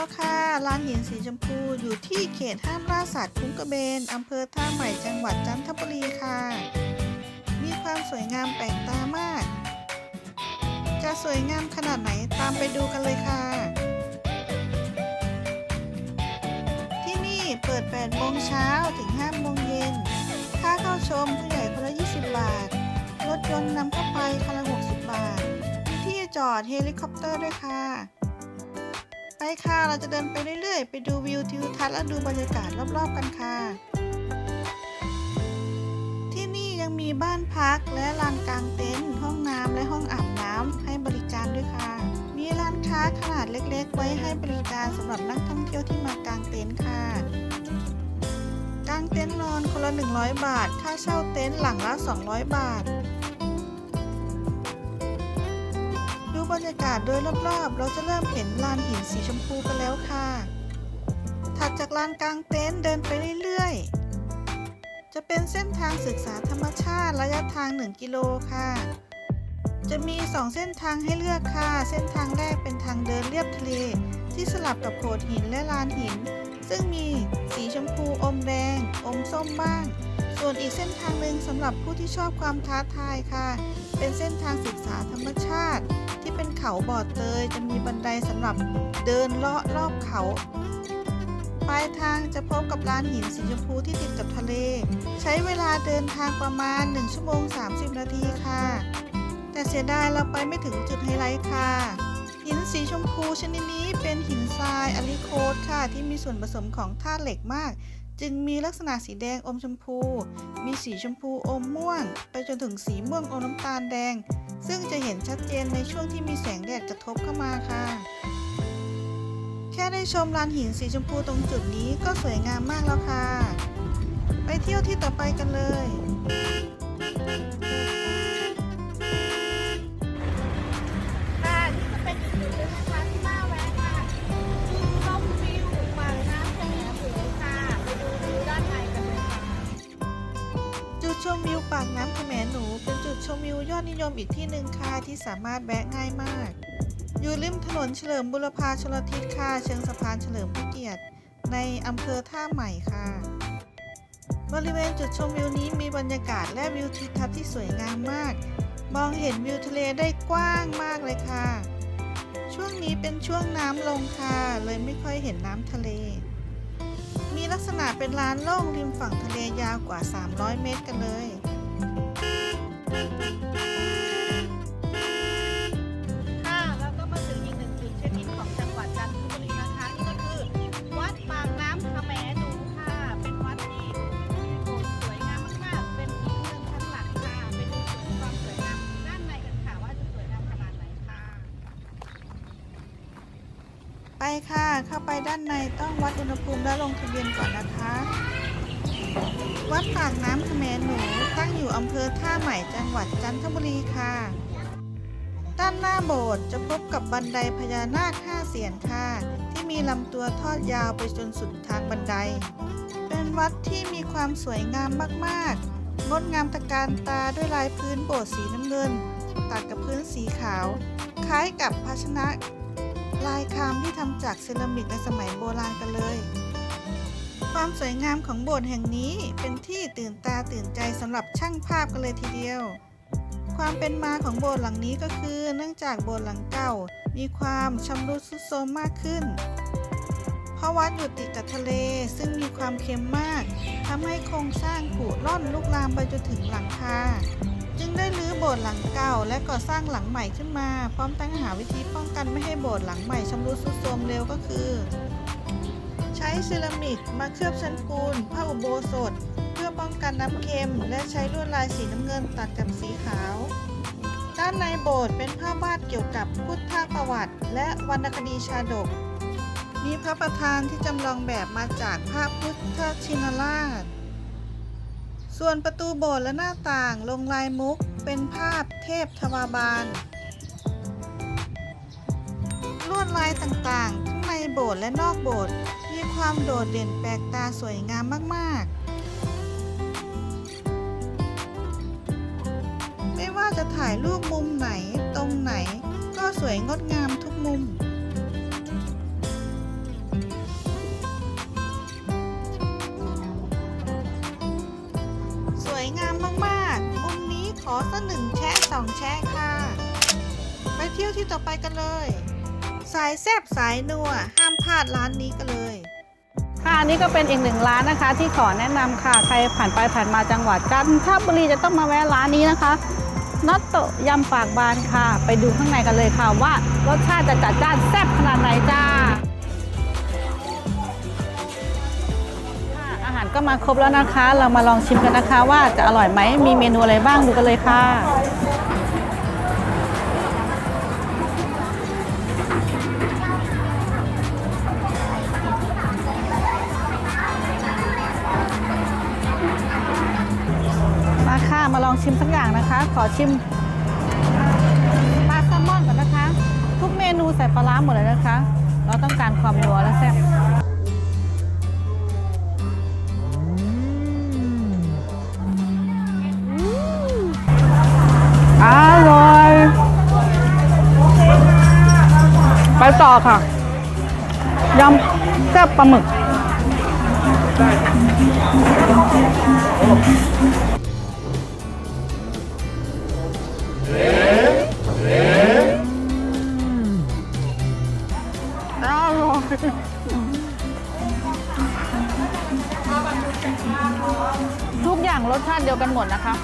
แล้วค่ะลานหินสีชมพูอยู่ที่เขตห้ามล่าสัตว์คุ้งกระเบนอำเภอท่าใหม่จังหวัดจันทบุรีค่ะ มีความสวยงามแปลกตามาก จะสวยงามขนาดไหนตามไปดูกันเลยค่ะ ที่นี่เปิด 8 โมงเช้าถึง 5 โมงเย็น ค่าเข้าชมผู้ใหญ่คนละ 20 บาท รถยนต์นำเข้าไปคนละ 60 บาทมีที่จอดเฮลิคอปเตอร์ด้วยค่ะ ไปค่ะ เราจะเดินไปเรื่อยๆ ไปดูวิวทิวทัศน์และดูบรรยากาศรอบๆกันค่ะ ที่นี่ยังมีบ้านพักและลานกลางเต็นท์ห้องน้ำและห้องอาบน้ำให้บริการด้วยค่ะ มีร้านค้าขนาดเล็กๆ ไว้ให้บริการสำหรับนักท่องเที่ยวที่มากางเต็นท์ค่ะกางเต็นท์นอนคนละ 100 บาท ค่าเช่าเต็นท์หลังละ 200 บาท บรรยากาศโดยรอบๆ เราจะเริ่มเห็นลานหินสีชมพูกันแล้วค่ะ ถัดจากลานกลางเต็นท์เดินไปเรื่อยๆ จะเป็นเส้นทางศึกษาธรรมชาติระยะทาง 1 กิโลค่ะ จะมี 2 เส้นทางให้เลือกค่ะ เส้นทางแรกเป็นทางเดินเรียบทะเล ที่สลับกับโขดหินและลานหิน ซึ่งมีสีชมพูอมแดง อมส้มบ้างส่วนอีกเส้นทางหนึ่งสำหรับผู้ที่ชอบความท้าทายค่ะ เป็นเส้นทางศึกษาธรรมชาติ เป็นเขาบ่อเตยจะมีบันไดสำหรับเดินเลาะรอบเขาปลายทางจะพบกับลานหินสีชมพูที่ติดกับทะเล ใช้เวลาเดินทางประมาณ 1 ชั่วโมง 30 นาทีค่ะ แต่เสียดายเราไปไม่ถึงจุดไฮไลท์ค่ะ หินสีชมพูชนิดนี้เป็นหินทรายอะลิโคดค่ะที่มีส่วนผสมของธาตุเหล็กมาก จึงมีลักษณะสีแดงอมชมพู มีสีชมพูอมม่วง ไปจนถึงสีม่วงอมน้ำตาลแดง ซึ่งจะเห็นชัดเจนในช่วงที่มีแสงแดดกระทบเข้ามาค่ะ แค่ได้ชมลานหินสีชมพูตรงจุดนี้ก็สวยงามมากแล้วค่ะ ไปเที่ยวที่ต่อไปกันเลย ยมอีกที่หนึ่งค่ะที่สามารถแวะง่ายมาก อยู่ริมถนนเฉลิมบุรพาชลทิศค่ะเชิงสะพานเฉลิมพระเกียรติ ในอำเภอท่าใหม่ค่ะ บริเวณจุดชมวิวนี้มีบรรยากาศและวิวทิวทัศน์ที่สวยงามมาก มองเห็นวิวทะเลได้กว้างมากเลยค่ะ ช่วงนี้เป็นช่วงน้ำลงค่ะ เลยไม่ค่อยเห็นน้ำทะเลมีลักษณะเป็นลานโล่งริมฝั่งทะเลยาวกว่า 300 เมตรกันเลย ค่ะเข้าไปด้านในต้องวัดอุณหภูมิและลงทะเบียนก่อนนะคะ วัดปากน้ำเขมรหนูตั้งอยู่อำเภอท่าใหม่จังหวัดจันทบุรีค่ะ ด้านหน้าโบสถ์จะพบกับบันไดพญานาคห้าเสียนค่ะ ที่มีลำตัวทอดยาวไปจนสุดทางบันได เป็นวัดที่มีความสวยงามมากๆ งดงามตะการตาด้วยลายพื้นโบสถ์สีน้ำเงิน ตัดกับพื้นสีขาว คล้ายกับภาชนะ ลายคามที่ทำจากเซรามิกในสมัยโบราณกันเลย ความสวยงามของโบสถ์แห่งนี้เป็นที่ตื่นตาตื่นใจสำหรับช่างภาพกันเลยทีเดียว ความเป็นมาของโบสถ์หลังนี้ก็คือ เนื่องจากโบสถ์หลังเก่า มีความชำรุดทรุดโทรมมากขึ้นเพราะวัดอยู่ติดกับทะเล ซึ่งมีความเค็มมาก ทำให้โครงสร้างผุร่อนลุกลามไปจนถึงหลังคา จึงได้รื้อโบสถ์หลังเก่า และก่อสร้างหลังใหม่ขึ้นมา พร้อมตั้งหาวิธีป้องกันไม่ให้โบสถ์หลังใหม่ชำรุดทรุดโทรมเร็วก็คือ ใช้เซรามิกมาเคลือบชั้นปูนผ้าอุโบสถ เพื่อป้องกันน้ำเค็ม และใช้ลวดลายสีน้ำเงินตัดกับสีขาว ด้านในโบสถ์เป็นภาพวาดเกี่ยวกับพุทธประวัติ และวรรณคดีชาดก มีพระประธานที่จำลองแบบมาจากภาพพุทธชินราช ส่วนประตูโบสถ์และหน้าต่างลงลายมุกเป็นภาพเทพทวาบาล ลวดลายต่างๆ ทั้งในโบสถ์และนอกโบสถ์มีความโดดเด่นแปลกตาสวยงามมากๆ ไม่ว่าจะถ่ายรูปมุมไหนตรงไหนก็สวยงดงามทุกมุม องแช่ค่ะ ไปเที่ยวที่ต่อไปกันเลย สายแซบสายนัวห้ามพลาดร้านนี้กันเลยค่ะอันนี่ก็เป็นอีกหนึ่งร้านนะคะ ที่ขอแนะนำค่ะ ใครผ่านไปผ่านมาจังหวัดจันทบุรีจะต้องมาแวะร้านนี้นะคะน็อตโตยำปากบานค่ะ ไปดูข้างในกันเลยค่ะว่ารสชาติจะจัดจ้านแซ่บขนาดไหนจ้าอาหารก็มาครบแล้วนะคะ เรามาลองชิมกันนะคะ ว่าจะอร่อยไหมมีเมนูอะไรบ้างดูกันเลยค่ะ ชิมสักอย่างนะคะ ขอชิมปลาแซลมอนก่อนนะคะ ทุกเมนูใส่ปลาร้าหมดเลยนะคะ เราต้องการความนัวและแซ่บอร่อย ไปต่อค่ะยำแซ่บปลาหมึก อร่อยทุกอย่างรสชาติเดียวกันหมดนะคะ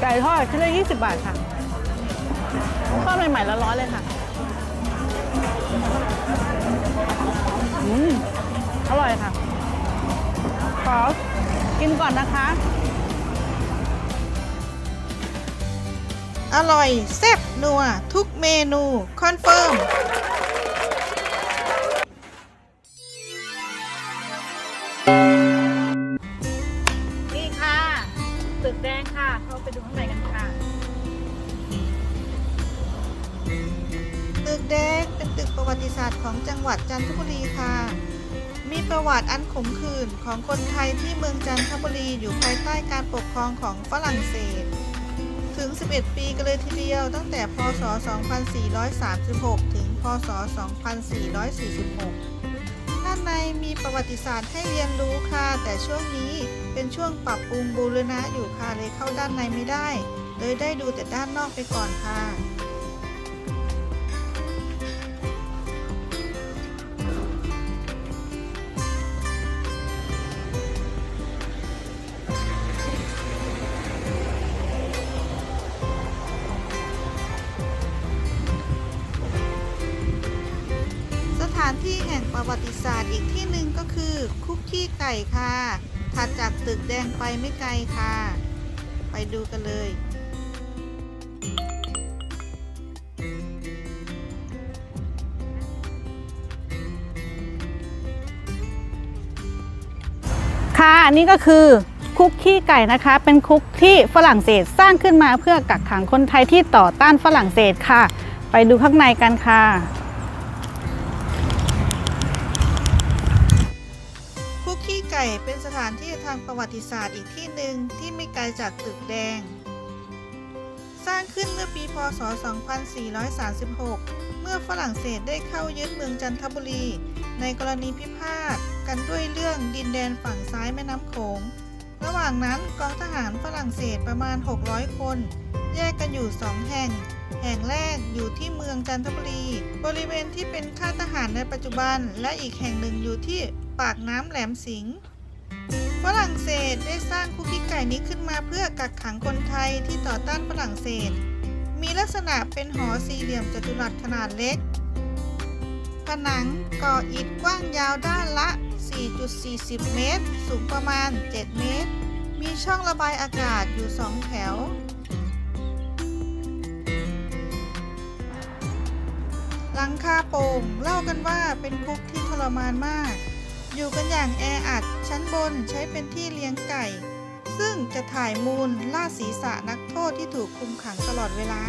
ไก่ทอดชิ้นละ20 บาทค่ะทอดใหม่ๆล้วร้อนเลยค่ะอืมอร่อยค่ะ ขอกินก่อนนะคะ อร่อยแซ่บนัวทุกเมนู คอนเฟิร์มนี่ค่ะตึกแดงค่ะ เข้าไปดูข้างในกันค่ะ ตึกแดงเป็นตึกประวัติศาสตร์ของจังหวัดจันทบุรีค่ะ มีประวัติอันขมขื่นของคนไทยที่เมืองจันทบุรีอยู่ภายใต้การปกครองของฝรั่งเศส ถึง 11 ปีกันเลยทีเดียว ตั้งแต่ พศ 2436 ถึง พศ 2446 ด้านในมีประวัติศาสตร์ให้เรียนรู้ค่ะ แต่ช่วงนี้เป็นช่วงปรับปรุงบูรณะอยู่ค่ะเลยเข้าด้านในไม่ได้ เลยได้ดูแต่ด้านนอกไปก่อนค่ะ แห่งประวัติศาสตร์อีกที่หนึ่งก็คือ คุกกี้ไก่ค่ะถัดจากตึกแดงไปไม่ไกลค่ะ ไปดูกันเลยค่ะอันนี้ก็คือคุกขี้ไก่นะคะ เป็นคุกที่ฝรั่งเศสสร้างขึ้นมาเพื่อกักขังคนไทยที่ต่อต้านฝรั่งเศสค่ะ ไปดูข้างในกันค่ะ ไก่เป็นสถานที่ทางประวัติศาสตร์อีกที่หนึ่งที่ไม่ไกลจากตึกแดง สร้างขึ้นเมื่อปีพศ 2436 เมื่อฝรั่งเศสได้เข้ายึดเมืองจันทบุรี ในกรณีพิพาทกันด้วยเรื่องดินแดนฝั่งซ้ายแม่น้ำโขง ระหว่างนั้นกองทหารฝรั่งเศสประมาณ 600 คน แยกกันอยู่สองแห่ง แห่งแรกอยู่ที่เมืองจันทบุรี บริเวณที่เป็นค่าทหารในปัจจุบัน และอีกแห่งหนึ่งอยู่ที่ ปากน้ำแหลมสิงห์ฝรั่งเศสได้สร้างคุกกี้ไก่นี้ขึ้นมาเพื่อกักขังคนไทยที่ต่อต้านฝรั่งเศส มีลักษณะเป็นหอสี่เหลี่ยมจัตุรัสขนาดเล็ก ผนังก่ออิฐกว้างยาวด้านละ 4.40 เมตร สูงประมาณ 7 เมตร มีช่องระบายอากาศอยู่สองแถว หลังคาโป่งเล่ากันว่าเป็นคุกที่ทรมานมาก อยู่กันอย่างแออัด ชั้นบนใช้เป็นที่เลี้ยงไก่ ซึ่งจะถ่ายมูลล่าศีรษะนักโทษที่ถูกคุมขังตลอดเวลา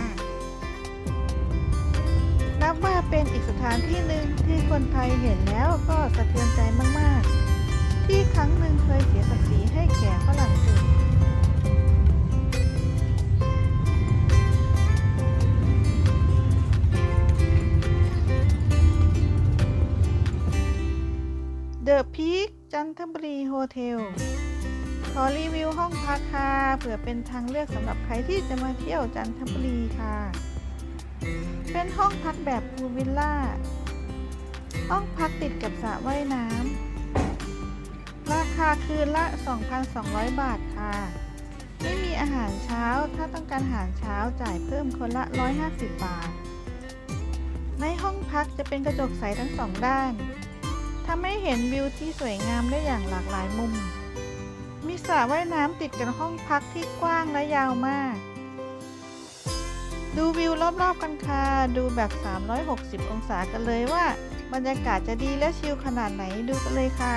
นับว่าเป็นอีกสถานที่หนึ่งที่คนไทยเห็นแล้วก็สะเทือนใจมาก ๆ ที่ครั้งหนึ่งเคยเสียศักดิ์ศรีให้แก่ฝรั่งเศส อะพีคจันทบุรีโฮเทล ขอรีวิวห้องพักค่ะเผื่อเป็นทางเลือกสำหรับใครที่จะมาเที่ยวจันทบุรีค่ะ เป็นห้องพักแบบพูลวิลล่า ห้องพักติดกับสระว่ายน้ำ ราคาคืนละ 2,200 บาทค่ะ ไม่มีอาหารเช้า ถ้าต้องการอาหารเช้าจ่ายเพิ่มคนละ 150 บาท ในห้องพักจะเป็นกระจกใสทั้งสองด้าน ทำให้เห็นวิวที่สวยงามได้อย่างหลากหลายมุม มีสระว่ายน้ำติดกับห้องพักที่กว้างและยาวมาก ดูวิวรอบๆกันค่ะ ดูแบบ 360 องศากันเลยว่า บรรยากาศจะดีและชิลขนาดไหนดูกันเลยค่ะ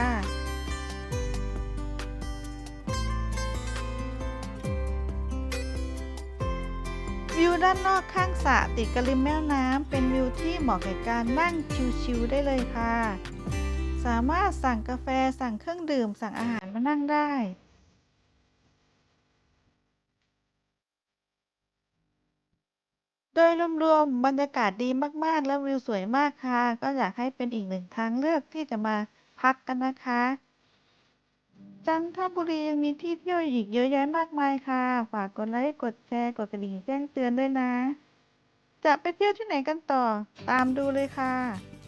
วิวด้านนอกข้างสระติดกับริมแม่น้ำเป็นวิวที่เหมาะแก่การนั่งชิลๆได้เลยค่ะ สามารถสั่งกาแฟสั่งเครื่องดื่มสั่งอาหารมานั่งได้ โดยรวมๆบรรยากาศดีมากๆ และวิวสวยมากค่ะ ก็อยากให้เป็นอีกหนึ่งทางเลือกที่จะมาพักกันนะคะ จันทบุรียังมีที่เที่ยวอีกเยอะแยะมากมายค่ะ ฝากกดไลค์กดแชร์กดกระดิ่งแจ้งเตือนด้วยนะ จะไปเที่ยวที่ไหนกันต่อ ตามดูเลยค่ะ